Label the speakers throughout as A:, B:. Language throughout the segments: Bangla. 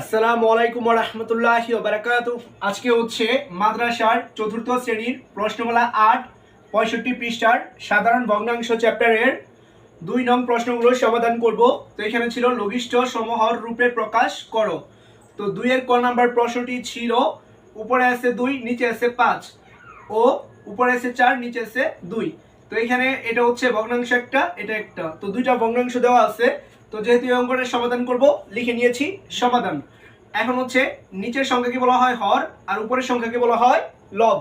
A: আসসালামু আলাইকুম রহমতুল্লাহ বারাকাত। আজকে হচ্ছে মাদ্রাসার চতুর্থ শ্রেণির প্রশ্নমালা আট, পঁয়ষট্টি পৃষ্ঠার সাধারণ ভগ্নাংশ চ্যাপ্টারের দুই নং প্রশ্নগুলো সমাধান করব। তো এখানে ছিল লঘিষ্ঠ সমহর রূপে প্রকাশ করো। তো দুইয়ের ক নাম্বার প্রশ্নটি ছিল, উপরে আছে দুই, নিচে আছে পাঁচ ও উপরে আছে চার, নিচে আছে দুই। তো এখানে এটা হচ্ছে ভগ্নাংশ একটা, এটা একটা। তো দুইটা ভগ্নাংশ দেওয়া আছে। তো যেহেতু এই অঙ্কটার সমাধান করব, লিখে নিয়েছি সমাধান। এখন হচ্ছে নিচের সংখ্যাকে বলা হয় হর, আর উপরের সংখ্যাকে বলা হয় লব।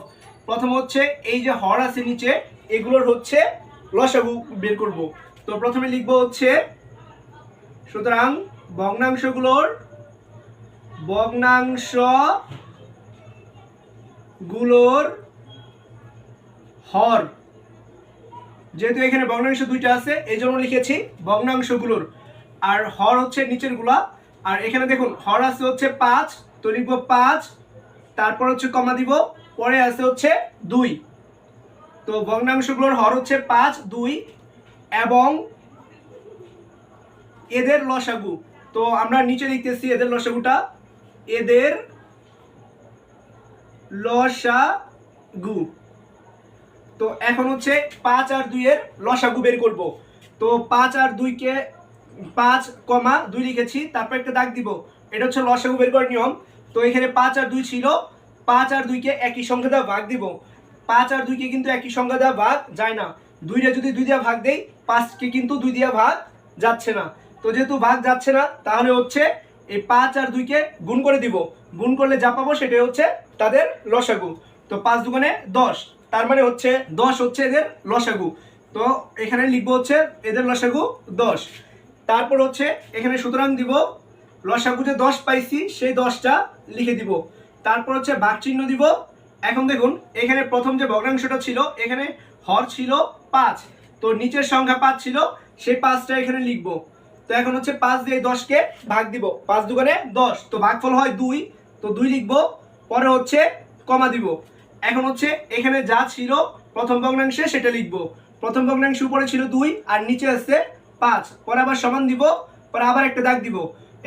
A: প্রথম হচ্ছে এই যে হর আছে নিচে, এগুলোর হচ্ছে লসাগু বের করব। তো প্রথমে লিখব হচ্ছে, সুতরাং ভগ্নাংশগুলোর ভগ্নাংশগুলোর হর। যেহেতু এখানে ভগ্নাংশ দুইটা আছে, এই জন্য লিখেছি ভগ্নাংশগুলোর। আর হর হচ্ছে নিচেরগুলা। আর এখানে দেখুন, হর আছে হচ্ছে পাঁচ, তো লিখব পাঁচ, তারপর হচ্ছে কমা দিব, পরে আছে হচ্ছে দুই। তো ভগ্নাংশগুলোর হর হচ্ছে পাঁচ, দুই, এবং এদের লসাগু। তো আমরা নিচে লিখতেছি এদের লসাগুটা। এদের লসাগু। তো এখন হচ্ছে পাঁচ আর দুইয়ের লসাগু বের করব। তো পাঁচ আর দুইকে পাঁচ কমা দুই লিখেছি, তারপর একটা দাগ দিব। এটা হচ্ছে লসাগু বের করার নিয়ম। তো এখানে পাঁচ আর দুই ছিল, পাঁচ আর দুইকে একই সংখ্যা দেওয়া ভাগ দিব। পাঁচ আর দুইকে কিন্তু একই সংখ্যা দেওয়া ভাগ যায় না। দুইটা যদি দুই দিয়া ভাগ দেই, পাঁচকে কিন্তু দুই দিয়া ভাগ যাচ্ছে না। তো যেহেতু ভাগ যাচ্ছে না, তাহলে হচ্ছে এই পাঁচ আর দুইকে গুণ করে দিব। গুণ করলে যা পাবো সেটাই হচ্ছে তাদের লসাগু। তো পাঁচ দুগুণে দশ, তার মানে হচ্ছে দশ হচ্ছে এদের লসাগু। তো এখানে লিখব হচ্ছে এদের লসাগু দশ। তারপর হচ্ছে এখানে সুতরাং দিব লসাগু যে দশ পাইছি, সেই দশটা লিখে দিব। তারপর হচ্ছে ভাগ চিহ্ন দিব। এখন দেখুন, এখানে প্রথম যে ভগ্নাংশটা ছিল, এখানে হর ছিল পাঁচ। তো নিচের সংখ্যা পাঁচ ছিল, সেই পাঁচটা এখানে লিখব। তো এখন হচ্ছে পাঁচ দিয়ে দশকে ভাগ দিব। পাঁচ দুগুণে দশ। তো ভাগফল হয় দুই, তো দুই লিখব। পরে হচ্ছে কমা দিব। এখন হচ্ছে এখানে যা ছিল প্রথম ভগ্নাংশে সেটা লিখব। প্রথম ভগ্নাংশ উপরে ছিল দুই, আর নিচে আছে পাঁচ, পরে আবার সমান দিব, পরে আবার একটা দাগ দিব।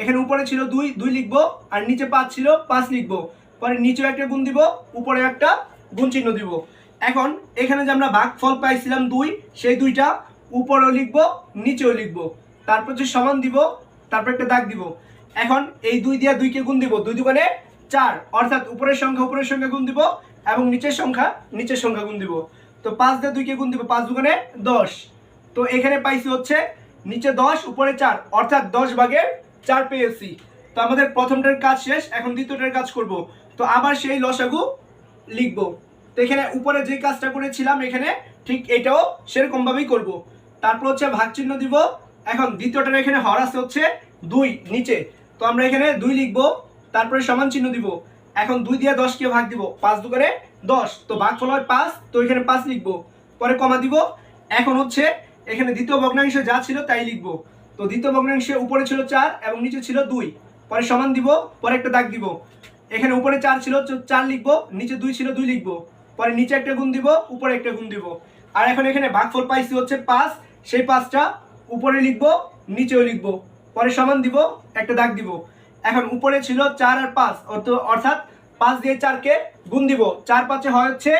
A: এখানে উপরে ছিল দুই দুই লিখব, আর নিচে পাঁচ ছিল, পাঁচ লিখব। পরে নিচেও একটা গুণ দিব উপরে একটা গুণ চিহ্ন দিব। এখন এখানে যে আমরা ভাগফল পাইছিলাম দুই, সেই দুইটা উপরেও লিখব, নিচেও লিখব। তারপর যে সমান দিব, তারপর একটা দাগ দিব। এখন এই দুই দিয়ে দুইকে গুণ দিব, দুই দুগুণে চার। অর্থাৎ উপরের সংখ্যা উপরের সংখ্যা গুণ দিব, এবং নিচের সংখ্যা নিচের সংখ্যা গুণ দিব। তো পাঁচ দিয়ে দুইকে গুণ দিব, পাঁচ দুগুণে দশ। তো এখানে পাইছি হচ্ছে নিচে দশ, উপরে চার, অর্থাৎ দশ ভাগের চার পেয়েছি তো আমাদের প্রথমটার কাজ শেষ, এখন দ্বিতীয়টার কাজ করব। তো আবার সেই লসাগু লিখব। তো এখানে উপরে যে কাজটা করেছিলাম, এখানে ঠিক এটাও সেরকম ভাবেই করব। তারপর হচ্ছে ভাগ চিহ্ন দিব। এখন দ্বিতীয়টার এখানে হর আছে হচ্ছে দুই, নিচে। তো আমরা এখানে দুই লিখব, তারপরে সমান চিহ্ন দিব। এখন দুই দিয়ে দশকে ভাগ দিব, পাঁচ দুকারে দশ। তো ভাগ ফল হয় পাঁচ, তো এখানে পাঁচ লিখব। পরে কমা দিব। এখন হচ্ছে এখানে দ্বিতীয় ভগ্নাংশ যা ছিল তাই লিখব। তো দ্বিতীয় ভগ্নাংশে উপরে ছিল চার এবং নিচে ছিল দুই। পরে সমান দিব, পরে একটা দাগ দিব। এখানে উপরে চার ছিল চার লিখব, নিচে দুই ছিল, দুই লিখব। পরে নিচে একটা গুণ দিব, উপরে একটা গুণ দিব। আর এখন এখানে ভাগফল পাইছি হচ্ছে পাঁচ, সেই পাঁচটা উপরে লিখব, নিচেও লিখব। পরে সমান দিব, একটা দাগ দিব। এখন উপরে ছিল চার আর পাঁচ, অর্থ- অর্থাৎ পাঁচ দিয়ে চারকে গুণ দিব। চার পাঁচে হয় হচ্ছে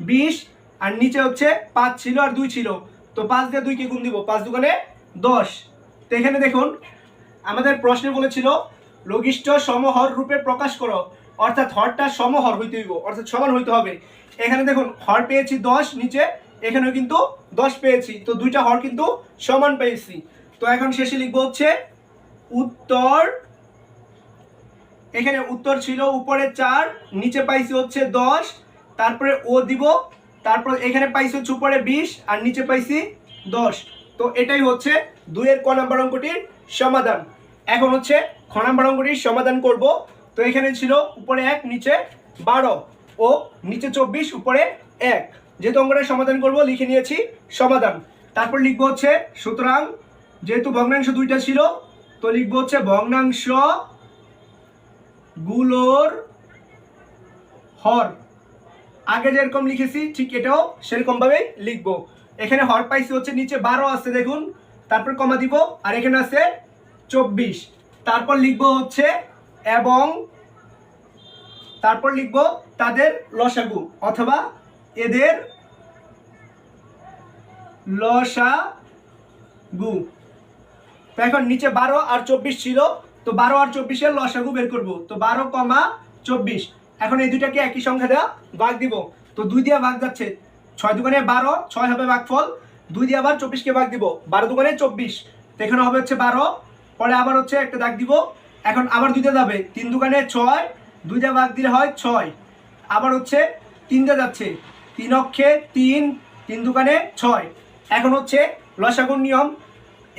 A: বিশ, আর নিচে হচ্ছে পাঁচ ছিল আর দুই ছিল। তো পাঁচ দিয়ে দুইকে গুণ দিব? পাঁচ দুগুণে দশ। তো এখানে দেখুন, আমাদের প্রশ্নে বলেছিল, লঘিষ্ঠ সমহর রূপে প্রকাশ করো। অর্থাৎ হরটা সমহর হইতে হইব, অর্থাৎ সমান হইতে হবে। এখানে দেখুন, হর পেয়েছি দশ, নিচে এখানেও কিন্তু দশ পেয়েছি। তো দুইটা হর কিন্তু সমান পেয়েছি। তো এখন শেষে লিখব হচ্ছে, উত্তর এখানে উত্তর ছিল উপরে চার, নিচে পাইছি হচ্ছে দশ, তারপরে ও দিব তারপর এখানে পাইছি হচ্ছে উপরে বিশ আর নিচে পাইছি দশ। তো এটাই হচ্ছে দুইয়ের ক নাম্বার অঙ্কটির সমাধান। এখন হচ্ছে খ নাম্বার অঙ্কটির সমাধান করব। তো এখানে ছিল উপরে এক, নিচে বারো ও নিচে চব্বিশ, উপরে এক। যেহেতু অঙ্কটার সমাধান করব, লিখে নিয়েছি সমাধান। তারপর লিখব হচ্ছে সুতরাং যেহেতু ভগ্নাংশ দুইটা ছিল, তো লিখব হচ্ছে ভগ্নাংশগুলোর হর। আগে যেরকম লিখেছি, ঠিক এটাও সেরকম ভাবে লিখব। এখানে হর পাইছি হচ্ছে নিচে বারো আছে, দেখুন। তারপর কমা দিব, আর এখানে আছে চব্বিশ। তারপর লিখব হচ্ছে এবং তারপর লিখব তাদের লসাগু, অথবা এদের লসাগু। তো এখন নিচে বারো আর চব্বিশ ছিল, তো বারো আর চব্বিশের লসাগু বের করব। তো বারো কমা চব্বিশ। এখন এই দুইটাকে একই সংখ্যা দেওয়া ভাগ দিব। তো দুই দিয়ে ভাগ যাচ্ছে, ছয় দোকানে বারো, ছয় হবে ভাগফল, দুই দিয়ে আবার চব্বিশকে ভাগ দিব, বারো দোকানে চব্বিশ। তো এখানে হবে হচ্ছে বারো, পরে আবার হচ্ছে একটা দাগ দিব, এখন আবার দুইটা যাবে, তিন দোকানে ছয় দুইটা ভাগ দিলে হয় ছয়। আবার হচ্ছে তিনটা যাচ্ছে, তিন অক্ষে তিন তিন দোকানে ছয়। এখন হচ্ছে লসাগুর নিয়ম,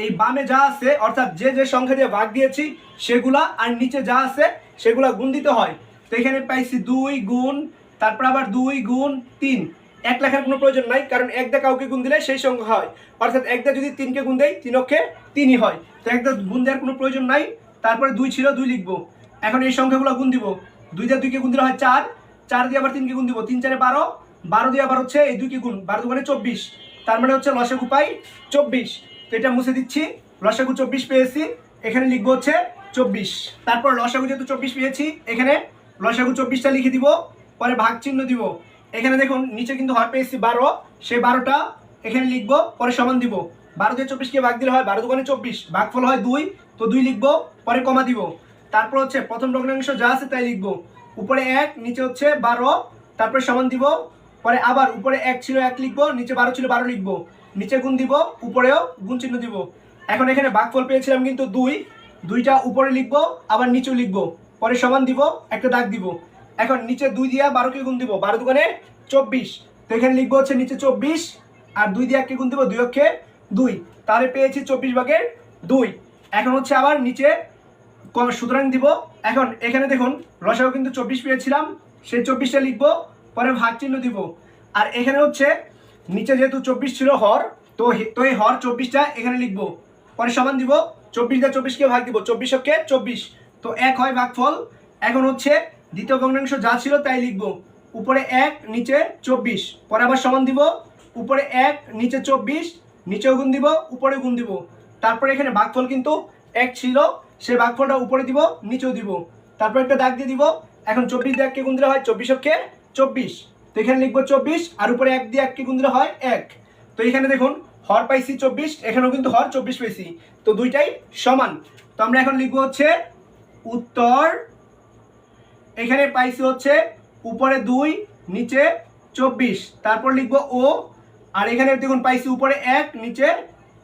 A: এই বামে যা আছে, অর্থাৎ যে যে সংখ্যা দিয়ে ভাগ দিয়েছি, সেগুলা আর নিচে যা আছে, সেগুলা গুণ দিতে হয়। তো এখানে পাইছি দুই গুণ, তারপর আবার দুই গুণ তিন। এক লেখার কোনো প্রয়োজন নাই, কারণ একদা কাউকে গুণ দিলে সেই সংখ্যা হয়। অর্থাৎ একদা যদি তিনকে গুণ দেয় তিন অক্ষে তিনই হয়। তো একদা গুণ দেওয়ার কোনো প্রয়োজন নাই, তারপরে দুই ছিল, দুই লিখব। এখন এই সংখ্যাগুলো গুণ দিব। দুই দিয়ে দুইকে গুণ দিলে হয় চার চার দিয়ে আবার তিনকে গুণ দিব। তিন চারে বারো বারো দিয়ে আবার হচ্ছে এই দুইকে গুণ। বারো দুগুণে চব্বিশ, তার মানে হচ্ছে লসাগু পাই চব্বিশ। তো এটা মুছে দিচ্ছি। লসাগু চব্বিশ পেয়েছি, এখানে লিখব হচ্ছে চব্বিশ। তারপর লসাগু যেহেতু চব্বিশ পেয়েছি, এখানে লসাগু চব্বিশটা লিখে দিব, পরে ভাগ চিহ্ন দিব। এখানে দেখুন, নিচে কিন্তু হর পেয়েছি বারো, সেই বারোটা এখানে লিখব, পরে সমান দিব। বারো দিয়ে চব্বিশকে ভাগ দিলে হয় বারো দোকানে চব্বিশ, ভাগফল হয় দুই, তো দুই লিখব, পরে কমা দিব। তারপর হচ্ছে, প্রথম ভগ্নাংশ যা আছে তাই লিখব। উপরে এক, নিচে হচ্ছে বারো, তারপরে সমান দিব, পরে আবার উপরে এক ছিল এক লিখব, নিচে বারো ছিল বারো লিখব। নিচে গুণ দিব, উপরেও গুণ চিহ্ন দিব। এখন এখানে ভাগফল পেয়েছিলাম কিন্তু দুই, দুইটা উপরে লিখব, আবার নিচেও লিখব। পরে সমান দিব, একটা দাগ দিব। এখন নিচে দুই দিয়া বারোকে গুণ দিব, বারো দোকানে চব্বিশ। তো এখানে লিখব হচ্ছে নিচে চব্বিশ, আর দুই দিয়ে এককে গুণ দিব দুই অক্ষে দুই। তাহলে পেয়েছি চব্বিশ ভাগের দুই। এখন হচ্ছে আবার নিচে সুতরাং দিব। এখন এখানে দেখুন রসাও কিন্তু চব্বিশ পেয়েছিলাম, সেই চব্বিশটা লিখব, পরে ভাগ চিহ্ন দিব। আর এখানে হচ্ছে নিচে যেহেতু চব্বিশ ছিল হর, তো তো এই হর চব্বিশটা এখানে লিখব। পরে সমান দিব, চব্বিশ দিয়ে চব্বিশকে ভাগ দিব, চব্বিশ অক্ষে চব্বিশ। তো এক হয় ভাগফল। এখন হচ্ছে দ্বিতীয় ভগ্নাংশ যা ছিল তাই লিখব। উপরে এক, নিচে চব্বিশ। পরে আবার সমান দিব। উপরে এক, নিচে চব্বিশ, নিচেও গুণ দিব উপরে গুণ দিব। তারপরে এখানে ভাগফল কিন্তু এক ছিল, সেই ভাগফলটা উপরে দিব, নিচেও দিব। তারপর একটা দাগ দিয়ে দিব। এখন চব্বিশ দিয়ে এককে গুণ দিলে হয় চব্বিশ অক্ষে চব্বিশ। তো এখানে লিখব চব্বিশ, আর উপরে এক দিয়ে এককে গুণ দিলে হয় এক। তো এখানে দেখুন, হর পাইছি চব্বিশ, এখানেও কিন্তু হর চব্বিশ পাইছি। তো দুইটাই সমান। তো আমরা এখন লিখব হচ্ছে উত্তর। এখানে পাইছি হচ্ছে উপরে দুই, নিচে চব্বিশ। তারপর লিখব ও। আর এখানে দেখুন পাইছি উপরে এক, নিচে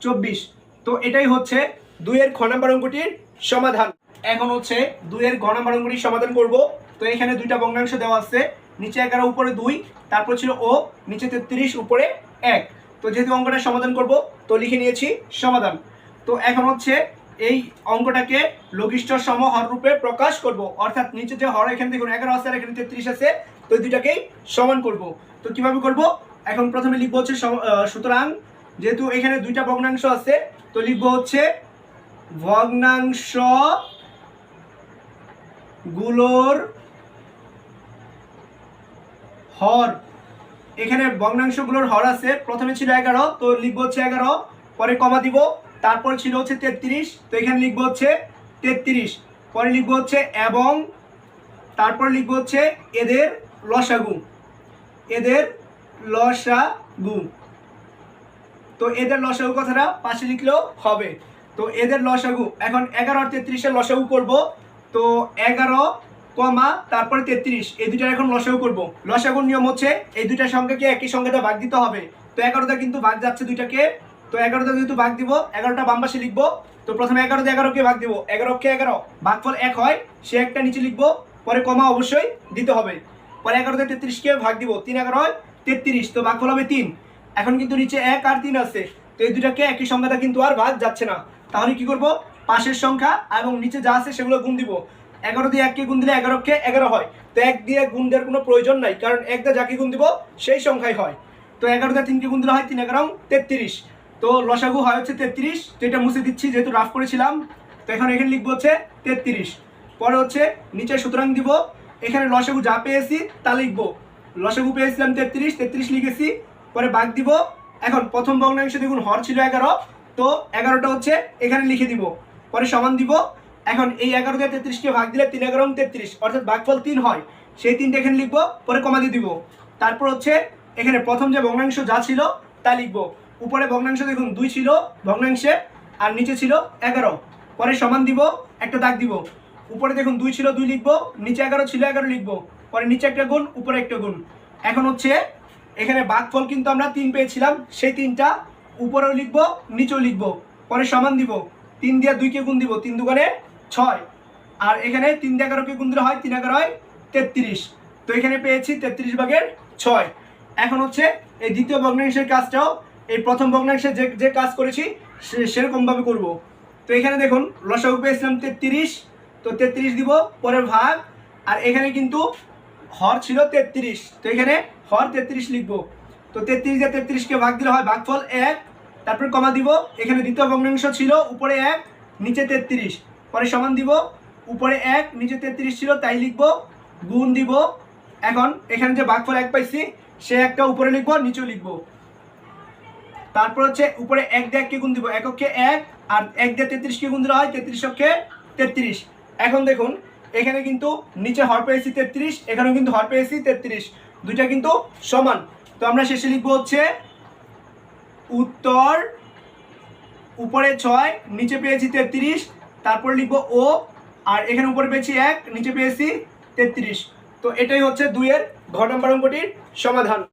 A: চব্বিশ। তো এটাই হচ্ছে দুইয়ের খ নাম্বার অঙ্কটির সমাধান। এখন হচ্ছে দুইয়ের ঘ নাম্বার অঙ্কটির সমাধান করব। তো এখানে দুইটা ভগ্নাংশ দেওয়া আছে। নিচে এগারো, উপরে দুই, তারপর ছিল ও, নিচে তেত্রিশ, উপরে এক। তো যেহেতু অঙ্কটা সমাধান করব, তো লিখে নিয়েছি সমাধান। তো এখন হচ্ছে এই অঙ্কটাকে লঘিষ্ঠ সম হর রূপে প্রকাশ করব। অর্থাৎ নিচে যে হর এখানে দেখুন এগারো আছে এখানে তেত্রিশ আছে, তো দুইটাকেই সমান করব। তো কীভাবে করব? এখন প্রথমে লিখব হচ্ছে সুতরাং যেহেতু এখানে দুইটা ভগ্নাংশ আছে, তো লিখব হচ্ছে ভগ্নাংশগুলোর হর। এখানে ভগ্নাংশগুলোর হর আছে, প্রথমে ছিল এগারো, তো লিখব হচ্ছে এগারো, পরে কমা দিব। তারপর ছিল হচ্ছে তেত্রিশ, তো এখানে লিখব হচ্ছে তেত্রিশ। পরে লিখব হচ্ছে এবং তারপর লিখব হচ্ছে এদের লসাগু। এদের লসাগু। তো এদের লসাগু কথাটা পাশে লিখলেও হবে। তো এদের লসাগু, এখন এগারো আর তেত্রিশের লসাগু করব। তো এগারো কমা, তারপরে তেত্রিশ, এই দুইটার এখন লসাগু করব। লসাগুর নিয়ম হচ্ছে এই দুইটা সংখ্যাকে একই সংখ্যাতে ভাগ দিতে হবে। তো এগারোটা কিন্তু ভাগ যাচ্ছে দুইটাকে তো এগারোটা যেহেতু ভাগ দিব, এগারোটা বাম পাশে লিখব। তো প্রথমে এগারো দিয়ে এগারোকে ভাগ দিব। এগারোকে এগারো, ভাগফল এক হয়, সে একটা নিচে লিখব, পরে কমা অবশ্যই দিতে হবে। পরে এগারোতে তেত্রিশকে ভাগ দিব, তিন এগারো হয় তেত্রিশ, তো ভাগফল হবে তিন। এখন কিন্তু নিচে এক আর তিন আছে, তো এই দুটাকে একই সংখ্যাটা কিন্তু আর ভাগ যাচ্ছে না। তাহলে কি করব? পাশের সংখ্যা এবং নিচে যা আছে সেগুলো গুণ দিব। এগারো দিয়ে এককে গুণ দিলে এগারোকে এগারো হয়। তো এক দিয়ে গুণ দেওয়ার কোনো প্রয়োজন নাই, কারণ এক দিয়ে যাকে গুণ দিব, সেই সংখ্যাই হয়। তো এগারো দিয়ে তিনকে গুণ দিলে হয় তিন এগারো তেত্রিশ। তো লসাগু হয় হচ্ছে তেত্রিশ, তো এটা মুছে দিচ্ছি, যেহেতু রাফ করেছিলাম, তো এখন এখানে লিখব হচ্ছে তেত্রিশ। পরে হচ্ছে নিচে সুতরাং দিব, এখানে লসাগু যা পেয়েছি তা লিখব। লসাগু পেয়েছিলাম তেত্রিশ তেত্রিশ লিখেছি, পরে বাঘ দিব। এখন প্রথম ভগ্নাংশ দেখুন হর ছিল এগারো, তো এগারোটা হচ্ছে এখানে লিখে দিব। পরে সমান দিব, এখন এই এগারো দিয়ে তেত্রিশকে ভাগ দিলে তিন এগারো তেত্রিশ, অর্থাৎ ভাগফল তিন হয়, সেই তিনটা এখানে লিখব, পরে কমা দিয়ে দিব। তারপর হচ্ছে এখানে প্রথম যে ভগ্নাংশ যা ছিল তা লিখব। উপরে ভগ্নাংশ দেখুন, দুই ছিল ভগ্নাংশে আর নিচে ছিল এগারো। পরে সমান দিব, একটা দাগ দিব। উপরে দেখুন, দুই ছিল দুই লিখব, নিচে এগারো ছিল এগারো লিখব। পরে নিচে একটা গুণ, উপরে একটা গুণ। এখন হচ্ছে, এখানে ভাগফল কিন্তু আমরা তিন পেয়েছিলাম, সেই তিনটা উপরেও লিখব, নিচেও লিখব। পরে সমান দিব, তিন দিয়ে দুইকে গুণ দিব, তিন দুগানে ছয়। আর এখানে তিন দিয়ে এগারোকে গুণ দিলে হয়, তিন এগারো হয় তেত্রিশ। তো এখানে পেয়েছি তেত্রিশ ভাগের ছয়। এখন হচ্ছে, এই দ্বিতীয় ভগ্নাংশের কাজটাও এই প্রথম ভগ্নাংশে যে যে কাজ করেছি সেরকমভাবে করব। তো এখানে দেখুন লসাগু পেয়েছিলাম তেত্রিশ, তো তেত্রিশ দিব, পরের ভাগ, আর এখানে কিন্তু হর ছিল তেত্রিশ। তো এখানে হর তেত্রিশ লিখব। তো তেত্রিশ দিয়ে তেত্রিশকে ভাগ দিলে হয় ভাগফল এক, তারপর কমা দিব, এখানে দ্বিতীয় ভগ্নাংশ ছিল, উপরে এক, নিচে তেত্রিশ। পরে সমান দিব, উপরে এক, নিচে তেত্রিশ ছিল, তাই লিখব, গুণ দিব। এখন এখানে যে ভাগফল এক পাইছি, সে একটা উপরে লিখব, নিচেও লিখব। তারপর হচ্ছে উপরে এক দিয়ে এককে গুণ দিব। এককে এক, আর এক দিয়ে তেত্রিশকে গুণ দিলে হয় তেত্রিশ অক্ষে তেত্রিশ। এখন দেখুন, এখানে কিন্তু নিচে হর পেয়েছি তেত্রিশ, এখানেও কিন্তু হর পেয়েছি তেত্রিশ। দুইটা কিন্তু সমান। তো আমরা শেষে লিখব হচ্ছে, উত্তর উপরে ছয়, নিচে পেয়েছি তেত্রিশ, তারপর লিখব ও, আর এখানে উপরে পেয়েছি এক, নিচে পেয়েছি তেত্রিশ। তো এটাই হচ্ছে দুইয়ের ঘ নম্বর অঙ্কটির সমাধান।